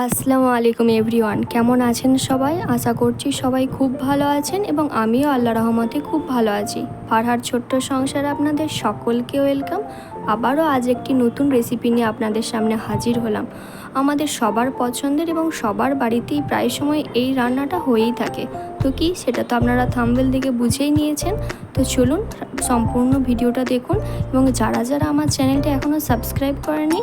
আসসালামু আলাইকুম এভরিওয়ান। কেমন আছেন সবাই? আশা করছি সবাই খুব ভালো আছেন এবং আমিও আল্লাহ রহমতে খুব ভালো আছি। ফারহার ছোট্ট সংসারে আপনাদের সকলকে ওয়েলকাম। আবারও আজ একটি নতুন রেসিপি নিয়ে আপনাদের সামনে হাজির হলাম। আমাদের সবার পছন্দের এবং সবার বাড়িতেই প্রায় সময় এই রান্নাটা হয়েই থাকে। তো কি? সেটা তো আপনারা থাম্বেল দেখে বুঝেই নিয়েছেন। তো চলুন, সম্পূর্ণ ভিডিওটা দেখুন। এবং যারা যারা আমার চ্যানেলটি এখনও সাবস্ক্রাইব করেনি,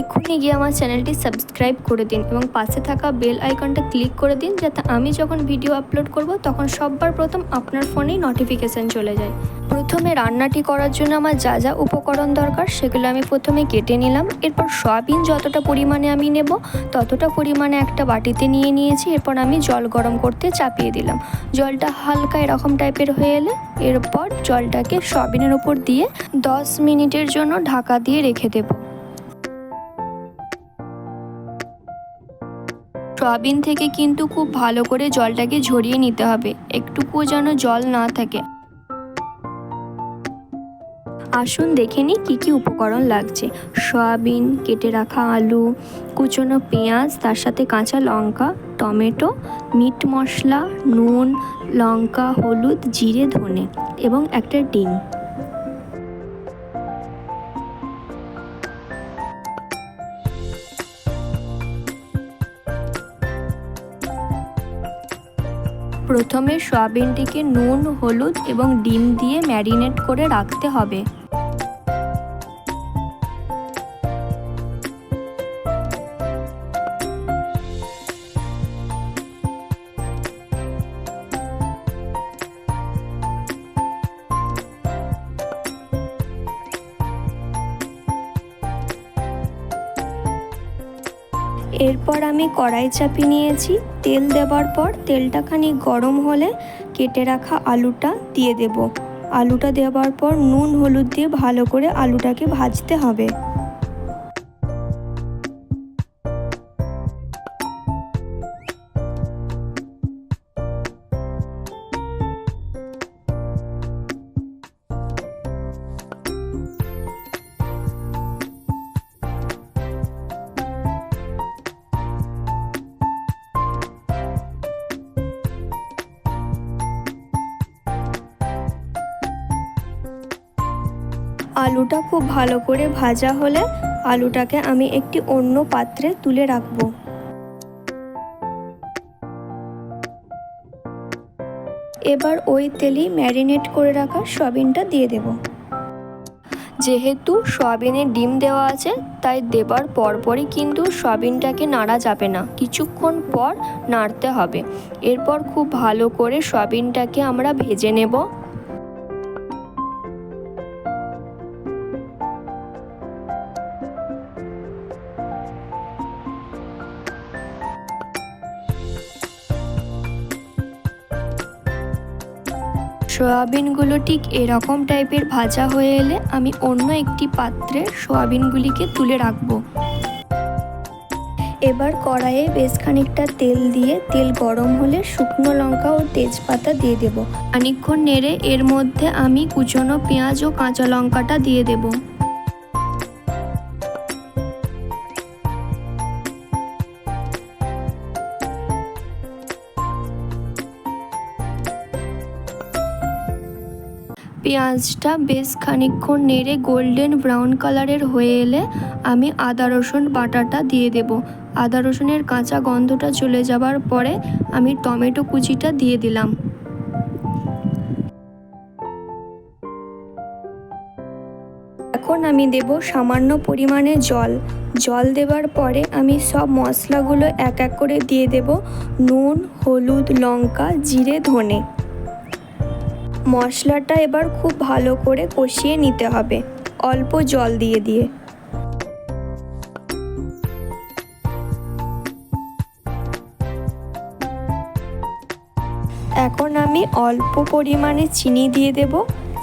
এক্ষুনি গিয়ে আমার চ্যানেলটি সাবস্ক্রাইব করে দিন এবং পাশে থাকা বেল আইকনটা ক্লিক করে দিন, যাতে আমি যখন ভিডিও আপলোড করব, তখন সববার প্রথম আপনার ফোনেই নোটিফিকেশান চলে যায়। প্রথমে রান্নাটি করার জন্য আমার যা যা উপকরণ দরকার, সেগুলো আমি প্রথমে কেটে নিলাম। এরপর সয়াবিন যতটা পরিমাণে আমি নেব, ততটা পরিমাণে একটা বাটিতে নিয়ে নিয়েছি। এরপর আমি জল গরম করতে চাপিয়ে দিলাম। জলটা হালকা এরকম টাইপের হয়ে এলে এরপর জলটাকে সয়াবিনের উপর দিয়ে দশ মিনিটের জন্য ঢাকা দিয়ে রেখে দেবো। সয়াবিন থেকে কিন্তু খুব ভালো করে জলটাকে ঝরিয়ে নিতে হবে। একটুকুও যেন জল না থাকে। আসুন দেখে নিই কী কী উপকরণ লাগছে। সয়াবিন, কেটে রাখা আলু, কুচনো পেঁয়াজ, তার সাথে কাঁচা লঙ্কা টমেটো, মিট মশলা, নুন, লঙ্কা, হলুদ, জিরে, ধনে এবং একটা ডিম। প্রথমে সয়াবিনটিকে নুন, হলুদ এবং ডিম দিয়ে ম্যারিনেট করে রাখতে হবে। এরপর আমি কড়াই চাপি নিয়েছি। তেল দেবার পর তেলটা খানি গরম হলে কেটে রাখা আলুটা দিয়ে দেব। আলুটা দেওয়ার পর নুন, হলুদ দিয়ে ভালো করে আলুটাকে ভাজতে হবে। আলুটা খুব ভালো করে ভাজা হলে আলুটাকে আমি একটি অন্য পাত্রে তুলে রাখব। এবার ওই তেলেই ম্যারিনেট করে রাখা সয়াবিনটা দিয়ে দেব। যেহেতু সয়াবিনে ডিম দেওয়া আছে, তাই দেবার পরপরই কিন্তু সয়াবিনটাকে নাড়া যাবে না। কিছুক্ষণ পর নাড়তে হবে। এরপর খুব ভালো করে সয়াবিনটাকে আমরা ভেজে নেব। সয়াবিনগুলো ঠিক এরকম টাইপের ভাজা হয়ে এলে আমি অন্য একটি পাত্রে সয়াবিনগুলিকে তুলে রাখব। এবার কড়াইয়ে বেশ খানিকটা তেল দিয়ে তেল গরম হলে শুকনো লঙ্কা ও তেজপাতা দিয়ে দেব। খানিক্ষণ নেড়ে এর মধ্যে আমি কুচনো পেঁয়াজ ও কাঁচা লঙ্কাটা দিয়ে দেবো। পেঁয়াজটা বেশ খানিকক্ষণ নেড়ে গোল্ডেন ব্রাউন কালারের হয়ে এলে আমি আদা, রসুন, বাটাটা দিয়ে দেব। আদা, রসুনের কাঁচা গন্ধটা চলে যাবার পরে আমি টমেটো কুচিটা দিয়ে দিলাম। এখন আমি দেব সামান্য পরিমাণে জল। জল দেবার পরে আমি সব মশলাগুলো এক এক করে দিয়ে দেব। নুন, হলুদ, লঙ্কা, জিরে, ধনে। মশলাটা এবার খুব ভালো করে কষিয়ে নিতে হবে। অল্প জল দিয়ে দিয়ে। এখন আমি অল্প পরিমাণে চিনি দিয়ে দেব।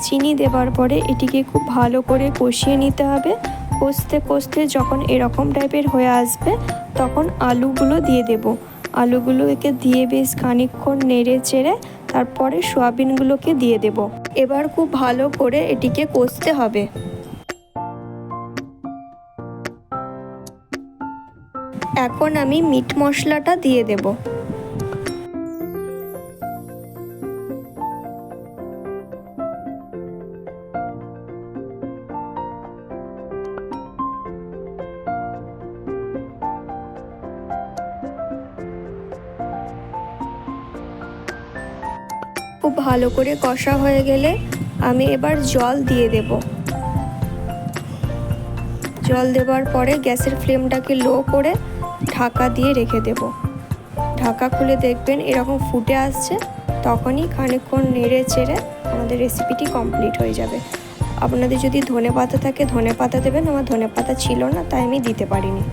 চিনি দেবার পরে এটিকে খুব ভালো করে কষিয়ে নিতে হবে। কষতে কষতে যখন এরকম টাইপের হয়ে আসবে, তখন আলুগুলো দিয়ে দেব। আলুগুলোকে দিয়ে বেশ খানিকক্ষণ নেড়ে চেড়ে তারপরে সোয়াবিনগুলোকে দিয়ে দেব। এবার খুব ভালো করে এটিকে কষতে হবে। এখন আমি মিট মশলাটা দিয়ে দেব। খুব ভালো করে কষা হয়ে গেলে আমি এবার জল দিয়ে দেব। জল দেওয়ার পরে গ্যাসের ফ্লেমটাকে লো করে ঢাকা দিয়ে রেখে দেব। ঢাকা খুলে দেখবেন এরকম ফুটে আসছে, তখনই খানিকক্ষণ নেড়ে চেড়ে আমাদের রেসিপিটি কমপ্লিট হয়ে যাবে। আপনাদের যদি ধনে পাতা থাকে ধনে পাতা দেবেন, আমার ধনে পাতা ছিল না, তাই আমি দিতে পারিনি।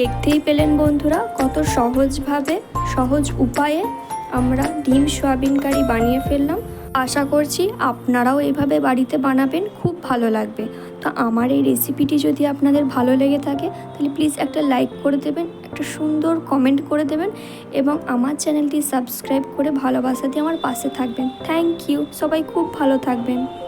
দেখতেই পেলেন বন্ধুরা, কত সহজভাবে, সহজ উপায়ে আমরা ডিম সয়াবিন কারি বানিয়ে ফেললাম। আশা করছি আপনারাও এইভাবে বাড়িতে বানাবেন, খুব ভালো লাগবে। তো আমার এই রেসিপিটি যদি আপনাদের ভালো লেগে থাকে, তাহলে প্লিজ একটা লাইক করে দেবেন, একটা সুন্দর কমেন্ট করে দেবেন এবং আমার চ্যানেলটি সাবস্ক্রাইব করে ভালোবাসা দিয়ে আমার পাশে থাকবেন। থ্যাংক ইউ, সবাই খুব ভালো থাকবেন।